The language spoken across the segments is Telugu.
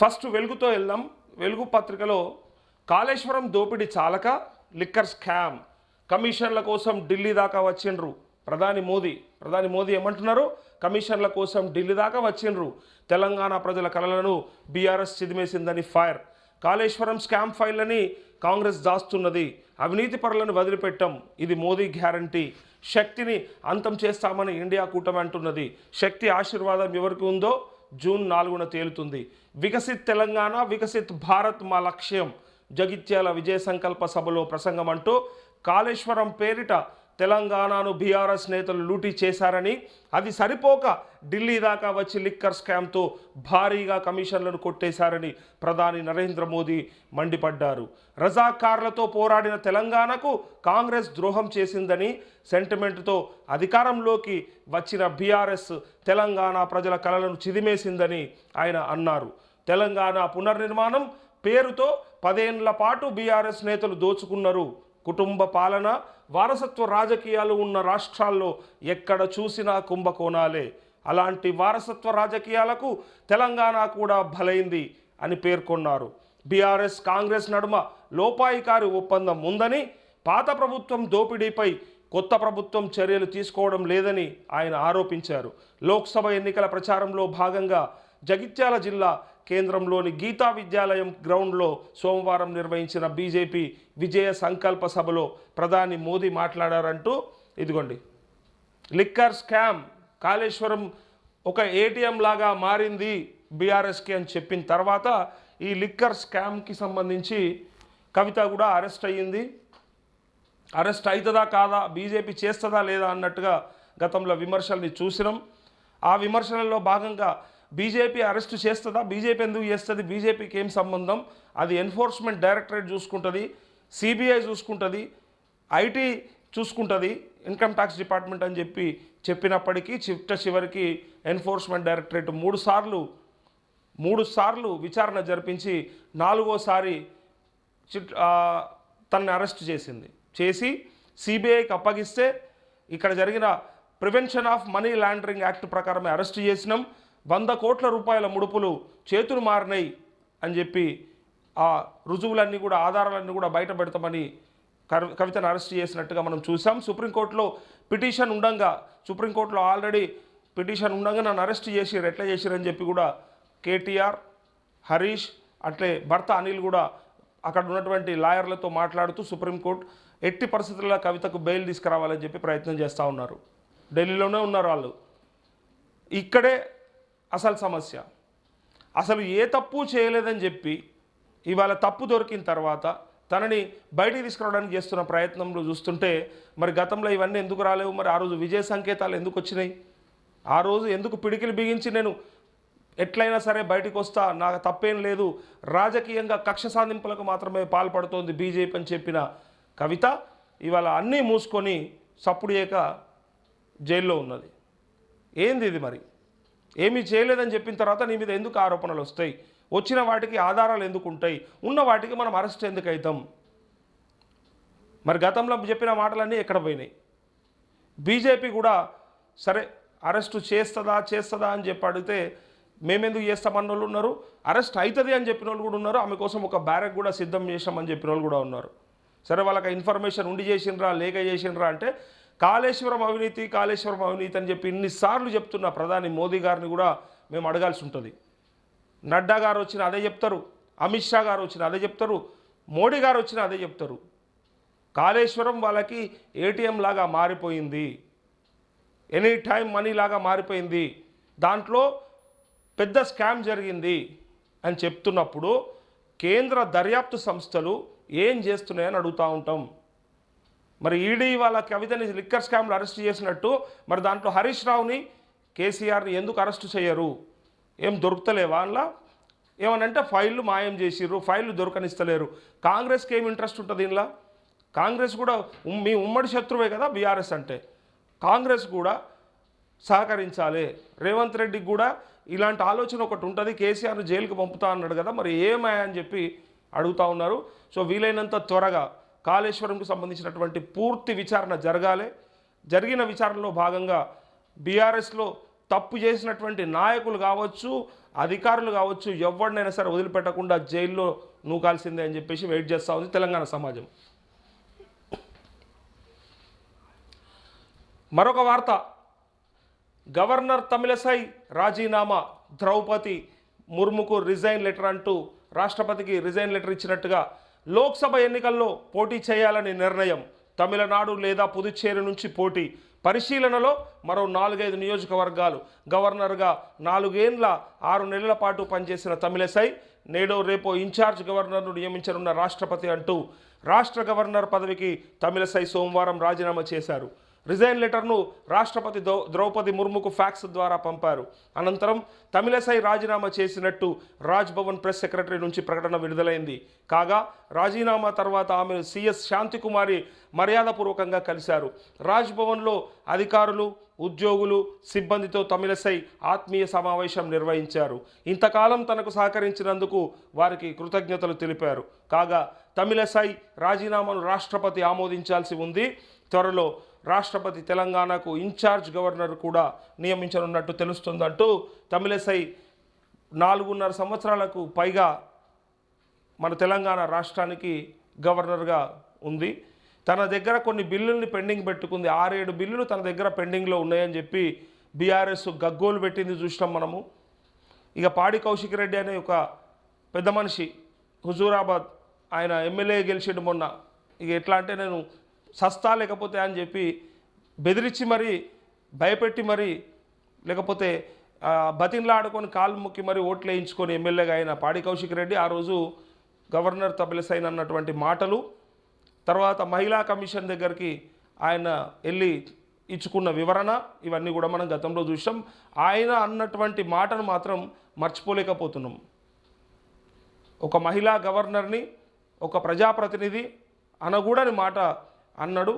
ఫస్ట్ వెలుగుతో వెళ్దాం. వెలుగు పత్రికలో కాళేశ్వరం దోపిడీ చాలక లిక్కర్ స్కామ్. కమిషన్ల కోసం ఢిల్లీ దాకా వచ్చిండ్రు. ప్రధాని మోదీ. ప్రధాని మోదీ ఏమంటున్నారు? కమిషన్ల కోసం ఢిల్లీ దాకా వచ్చిండ్రు. తెలంగాణ ప్రజల కలలను బీఆర్ఎస్ చిదిమేసిందని ఫైర్. కాళేశ్వరం స్కామ్ ఫైల్లని కాంగ్రెస్ దాస్తున్నది. అవినీతి పరులను వదిలిపెట్టం. ఇది మోదీ గ్యారంటీ. శక్తిని అంతం చేస్తామని ఇండియా కూటమి అంటున్నది. శక్తి ఆశీర్వాదం ఎవరికి ఉందో జూన్ నాలుగున తేలుతుంది. వికసిత్ తెలంగాణ వికసిత్ భారత్ మా లక్ష్యం. జగిత్యాల విజయ సంకల్ప సభలో ప్రసంగం అంటూ కాళేశ్వరం పేరిట తెలంగాణను బీఆర్ఎస్ నేతలు లూటీ చేశారని అది సరిపోక ఢిల్లీ దాకా వచ్చి లిక్కర్ స్కామ్తో భారీగా కమిషన్లను కొట్టేశారని ప్రధాని నరేంద్ర మోదీ మండిపడ్డారు. రజాకార్లతో పోరాడిన తెలంగాణకు కాంగ్రెస్ ద్రోహం చేసిందని సెంటిమెంట్తో అధికారంలోకి వచ్చిన బీఆర్ఎస్ తెలంగాణ ప్రజల కలలను చిదిమేసిందని ఆయన అన్నారు. తెలంగాణ పునర్నిర్మాణం పేరుతో పదేళ్ళ పాటు బీఆర్ఎస్ నేతలు దోచుకున్నారు. కుటుంబ పాలన వారసత్వ రాజకీయాలు ఉన్న రాష్ట్రాల్లో ఎక్కడ చూసినా కుంభకోణాలే. అలాంటి వారసత్వ రాజకీయాలకు తెలంగాణ కూడా బలైంది అని పేర్కొన్నారు. బీఆర్ఎస్ కాంగ్రెస్ నడుమ లోపాయికారి ఒప్పందం ఉందని పాత ప్రభుత్వం దోపిడీపై కొత్త ప్రభుత్వం చర్యలు తీసుకోవడం లేదని ఆయన ఆరోపించారు. లోక్సభ ఎన్నికల ప్రచారంలో భాగంగా జగిత్యాల జిల్లా కేంద్రంలోని గీతా విద్యాలయం గ్రౌండ్లో సోమవారం నిర్వహించిన బీజేపీ విజయ సంకల్ప సభలో ప్రధాని మోదీ మాట్లాడారంటూ ఇదిగోండి. లిక్కర్ స్కామ్ కాళేశ్వరం ఒక ఏటీఎం లాగా మారింది బీఆర్ఎస్కి అని చెప్పిన తర్వాత ఈ లిక్కర్ స్కామ్కి సంబంధించి కవిత కూడా అరెస్ట్ అయ్యింది. అరెస్ట్ అవుతుందా కాదా బీజేపీ చేస్తుందా లేదా అన్నట్టుగా గతంలో విమర్శల్ని చూసినాం. ఆ విమర్శలలో భాగంగా బీజేపీ అరెస్ట్ చేస్తుందా? బీజేపీ ఎందుకు చేస్తుంది? బీజేపీకి ఏం సంబంధం? అది ఎన్ఫోర్స్మెంట్ డైరెక్టరేట్ చూసుకుంటుంది సిబిఐ చూసుకుంటుంది ఐటీ చూసుకుంటుంది ఇన్కమ్ ట్యాక్స్ డిపార్ట్మెంట్ అని చెప్పి చెప్పినప్పటికీ చిట్ట చివరికి ఎన్ఫోర్స్మెంట్ డైరెక్టరేట్ మూడు సార్లు మూడు సార్లు విచారణ జరిపించి నాలుగోసారి చిట్ తనని అరెస్ట్ చేసింది. చేసి సిబిఐకి అప్పగిస్తే ఇక్కడ జరిగిన prevention of money laundering act ప్రకారమే అరెస్ట్ చేసినాం. వంద కోట్ల రూపాయల ముడుపులు చేతులు మారినాయి అని చెప్పి ఆ రుజువులన్నీ కూడా ఆధారాలన్నీ కూడా బయట పెడతామని కవితను అరెస్ట్ చేసినట్టుగా మనం చూసాం. సుప్రీంకోర్టులో పిటిషన్ ఉండగా సుప్రీంకోర్టులో ఆల్రెడీ పిటిషన్ ఉండగా నన్ను అరెస్ట్ చేసిరు ఎట్లా చేసిరని చెప్పి కూడా కేటీఆర్ హరీష్ అట్లే భర్త అనిల్ కూడా అక్కడ ఉన్నటువంటి లాయర్లతో మాట్లాడుతూ సుప్రీంకోర్టు ఎట్టి పరిస్థితుల్లో కవితకు బెయిల్ తీసుకురావాలని చెప్పి ప్రయత్నం చేస్తూ ఉన్నారు. ఢిల్లీలోనే ఉన్నారు వాళ్ళు. ఇక్కడే అసలు సమస్య. అసలు ఏ తప్పు చేయలేదని చెప్పి ఇవాళ తప్పు దొరికిన తర్వాత తనని బయటికి తీసుకురావడానికి చేస్తున్న ప్రయత్నంలో చూస్తుంటే మరి గతంలో ఇవన్నీ ఎందుకు రాలేవు? మరి ఆ రోజు విజయ సంకేతాలు ఎందుకు వచ్చినాయి? ఆ రోజు ఎందుకు పిడికిలు బిగించి నేను ఎట్లయినా సరే బయటికి వస్తా నాకు తప్పేం లేదు రాజకీయంగా కక్ష సాధింపులకు మాత్రమే పాల్పడుతోంది బీజేపీ అని చెప్పిన కవిత ఇవాళ అన్నీ మూసుకొని సప్పుడు చేయక జైల్లో ఉన్నది. ఏంది ఇది మరి? ఏమీ చేయలేదని చెప్పిన తర్వాత నీ మీద ఎందుకు ఆరోపణలు వస్తాయి? వచ్చిన వాటికి ఆధారాలు ఎందుకు ఉంటాయి? ఉన్న వాటికి మనం అరెస్ట్ ఎందుకు అవుతాం? మరి గతంలో చెప్పిన మాటలన్నీ ఎక్కడ పోయినాయి? బీజేపీ కూడా సరే అరెస్టు చేస్తుందా చేస్తుందా అని చెప్పి అడిగితే మేమెందుకు చేస్తామన్న వాళ్ళు ఉన్నారు. అరెస్ట్ అవుతుంది అని చెప్పిన వాళ్ళు కూడా ఉన్నారు. ఆమె కోసం ఒక బ్యారెక్ కూడా సిద్ధం చేసామని చెప్పిన వాళ్ళు కూడా ఉన్నారు. సరే వాళ్ళకి ఇన్ఫర్మేషన్ ఉండి చేసినరా లేక చేసినరా అంటే కాళేశ్వరం అవినీతి కాళేశ్వరం అవినీతి అని చెప్పి ఇన్నిసార్లు చెప్తున్న ప్రధాని మోదీ గారిని కూడా మేము అడగాల్సి ఉంటుంది. నడ్డా గారు వచ్చిన అదే చెప్తారు అమిత్ షా గారు వచ్చిన అదే చెప్తారు మోడీ గారు వచ్చిన అదే చెప్తారు. కాళేశ్వరం వాళ్ళకి ఏటీఎం లాగా మారిపోయింది. ఎనీ టైం మనీ లాగా మారిపోయింది. దాంట్లో పెద్ద స్కామ్ జరిగింది అని చెప్తున్నప్పుడు కేంద్ర దర్యాప్తు సంస్థలు ఏం చేస్తున్నాయని అడుగుతూ ఉంటాం. మరి ఈడీ వాళ్ళ కవితని లిక్కర్ స్కామ్లో అరెస్ట్ చేసినట్టు మరి దాంట్లో హరీష్ రావుని కేసీఆర్ని ఎందుకు అరెస్ట్ చేయరు? ఏం దొరుకుతలేవా అందులో ఏమనంటే ఫైళ్ళు మాయం చేసిర్రు ఫైళ్ళు దొరకనిస్తలేరు. కాంగ్రెస్కి ఏం ఇంట్రెస్ట్ ఉంటుంది ఇందులో కాంగ్రెస్ కూడా మీ ఉమ్మడి శత్రువే కదా బీఆర్ఎస్ అంటే. కాంగ్రెస్ కూడా సహకరించాలి. రేవంత్ రెడ్డికి కూడా ఇలాంటి ఆలోచన ఒకటి ఉంటుంది. కేసీఆర్ను జైలుకి పంపుతా అన్నాడు కదా మరి ఏమయ్యా అని చెప్పి అడుగుతా ఉన్నారు. సో వీలైనంత త్వరగా కాళేశ్వరంకు సంబంధించినటువంటి పూర్తి విచారణ జరగాలి. జరిగిన విచారణలో భాగంగా బీఆర్ఎస్లో తప్పు చేసినటువంటి నాయకులు కావచ్చు అధికారులు కావచ్చు ఎవరినైనా సరే వదిలిపెట్టకుండా జైల్లో నూకాల్సిందే అని చెప్పేసి వెయిట్ చేస్తూ ఉంది తెలంగాణ సమాజం. మరొక వార్త. గవర్నర్ తమిళసై రాజీనామా. ద్రౌపది ముర్ముకు రిజైన్ లెటర్ అంటూ రాష్ట్రపతికి రిజైన్ లెటర్ ఇచ్చినట్టుగా లోక్సభ ఎన్నికల్లో పోటీ చేయాలని నిర్ణయం తమిళనాడు లేదా పుదుచ్చేరి నుంచి పోటీ. పరిశీలనలో మరో నాలుగైదు నియోజకవర్గాలు. గవర్నర్గా నాలుగేండ్ల ఆరు నెలల పాటు పనిచేసిన తమిళసై నేడో రేపో ఇన్ఛార్జ్ గవర్నర్ను నియమించనున్న రాష్ట్రపతి అంటూ రాష్ట్ర గవర్నర్ పదవికి తమిళసై సోమవారం రాజీనామా చేశారు. రిజైన్ లెటర్ను రాష్ట్రపతి ద్రౌ ద్రౌపది ముర్ముకు ఫ్యాక్స్ ద్వారా పంపారు. అనంతరం తమిళసై రాజీనామా చేసినట్టు రాజ్భవన్ ప్రెస్ సెక్రటరీ నుంచి ప్రకటన విడుదలైంది. కాగా రాజీనామా తర్వాత ఆమె సిఎస్ శాంతికుమారి మర్యాదపూర్వకంగా కలిశారు. రాజ్భవన్లో అధికారులు ఉద్యోగులు సిబ్బందితో తమిళసై ఆత్మీయ సమావేశం నిర్వహించారు. ఇంతకాలం తనకు సహకరించినందుకు వారికి కృతజ్ఞతలు తెలిపారు. కాగా తమిళసై రాజీనామాను రాష్ట్రపతి ఆమోదించాల్సి ఉంది. త్వరలో రాష్ట్రపతి తెలంగాణకు ఇన్ఛార్జ్ గవర్నర్ కూడా నియమించనున్నట్టు తెలుస్తుందంటూ తమిళసై నాలుగున్నర సంవత్సరాలకు పైగా మన తెలంగాణ రాష్ట్రానికి గవర్నర్గా ఉంది. తన దగ్గర కొన్ని బిల్లుల్ని పెండింగ్ పెట్టుకుంది. ఆరేడు బిల్లులు తన దగ్గర పెండింగ్లో ఉన్నాయని చెప్పి బీఆర్ఎస్ గగ్గోలు పెట్టింది చూసినాం మనము. ఇక పాడి కౌశిక్ రెడ్డి అనే ఒక పెద్ద మనిషి హుజూరాబాద్ ఆయన ఎమ్మెల్యే గెలిచిండు మొన్న. ఇక ఎట్లా అంటే నేను సస్తా లేకపోతే అని చెప్పి బెదిరించి మరి భయపెట్టి మరి లేకపోతే ఆ, బతిన్లాడుకొని కాలు ముక్కి మరి ఓట్లు వేయించుకొని ఎమ్మెల్యేగా అయిన పాడి కౌశిక్ రెడ్డి ఆ రోజు గవర్నర్ తబిలసైన్ అన్నటువంటి మాటలు తర్వాత మహిళా కమిషన్ దగ్గరికి ఆయన వెళ్ళి ఇచ్చుకున్న వివరణ ఇవన్నీ కూడా మనం గతంలో చూసాం ఆయన అన్నటువంటి మాటను మాత్రం మర్చిపోలేకపోతున్నాం. ఒక మహిళా గవర్నర్ని ఒక ప్రజాప్రతినిధి అనగూడని మాట అన్నాడు.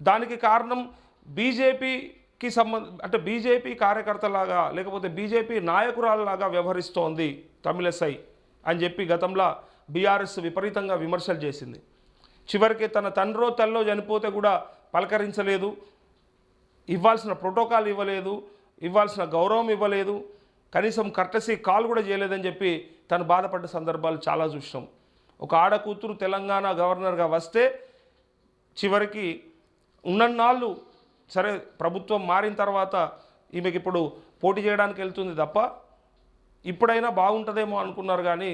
దానికి కారణం బీజేపీకి సంబంధ అంటే బీజేపీ కార్యకర్తలాగా లేకపోతే బీజేపీ నాయకురాలలాగా వ్యవహరిస్తోంది తమిళసై అని చెప్పి గతంలో బీఆర్ఎస్ విపరీతంగా విమర్శలు చేసింది. చివరికి తన తండ్రో తల్లో చనిపోతే కూడా పలకరించలేదు. ఇవ్వాల్సిన ప్రోటోకాల్ ఇవ్వలేదు. ఇవ్వాల్సిన గౌరవం ఇవ్వలేదు. కనీసం కర్టసీ కాల్ కూడా చేయలేదని చెప్పి తను బాధపడ్డ సందర్భాలు చాలా చూసినాం. ఒక ఆడ కూతురు తెలంగాణ గవర్నర్గా వస్తే చివరికి ఉన్నన్నాళ్ళు సరే ప్రభుత్వం మారిన తర్వాత ఈమెకి ఇప్పుడు పోటీ చేయడానికి వెళ్తుంది తప్ప ఇప్పుడైనా బాగుంటుందేమో అనుకున్నారు కానీ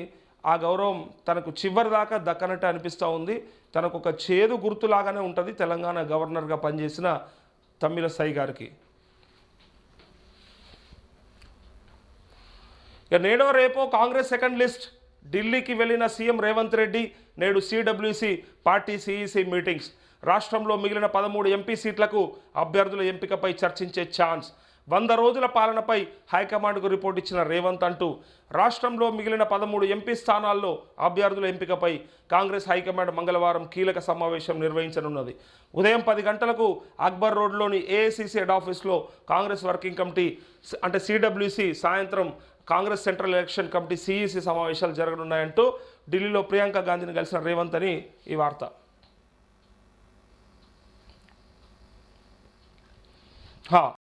ఆ గౌరవం తనకు చివరి దాకా దక్కనట్టు అనిపిస్తూ ఉంది. తనకు ఒక చేదు గుర్తులాగానే ఉంటుంది తెలంగాణ గవర్నర్గా పనిచేసిన తమిళ సై గారికి. ఇక నేడో రేపో కాంగ్రెస్ సెకండ్ లిస్ట్. ఢిల్లీకి వెళ్ళిన సీఎం రేవంత్ రెడ్డి నేడు సిడబ్ల్యూసి పార్టీ సిఈసి మీటింగ్స్. రాష్ట్రంలో మిగిలిన పదమూడు ఎంపీ సీట్లకు అభ్యర్థుల ఎంపికపై చర్చించే ఛాన్స్. వంద రోజుల పాలనపై హైకమాండ్కు రిపోర్ట్ ఇచ్చిన రేవంత్ అంటూ రాష్ట్రంలో మిగిలిన పదమూడు ఎంపీ స్థానాల్లో అభ్యర్థుల ఎంపికపై కాంగ్రెస్ హైకమాండ్ మంగళవారం కీలక సమావేశం నిర్వహించనున్నది. ఉదయం పది గంటలకు అక్బర్ రోడ్లోని ఏఐసిసి హెడ్ ఆఫీస్లో కాంగ్రెస్ వర్కింగ్ కమిటీ అంటే సిడబ్ల్యూసి సాయంత్రం Congress central election committee CEC సమావేశాలు జరగనున్నాయంటూ ఢిల్లీలో ప్రియాంక గాంధీని కలిసిన రేవంత్ అని ఈ వార్త. 好。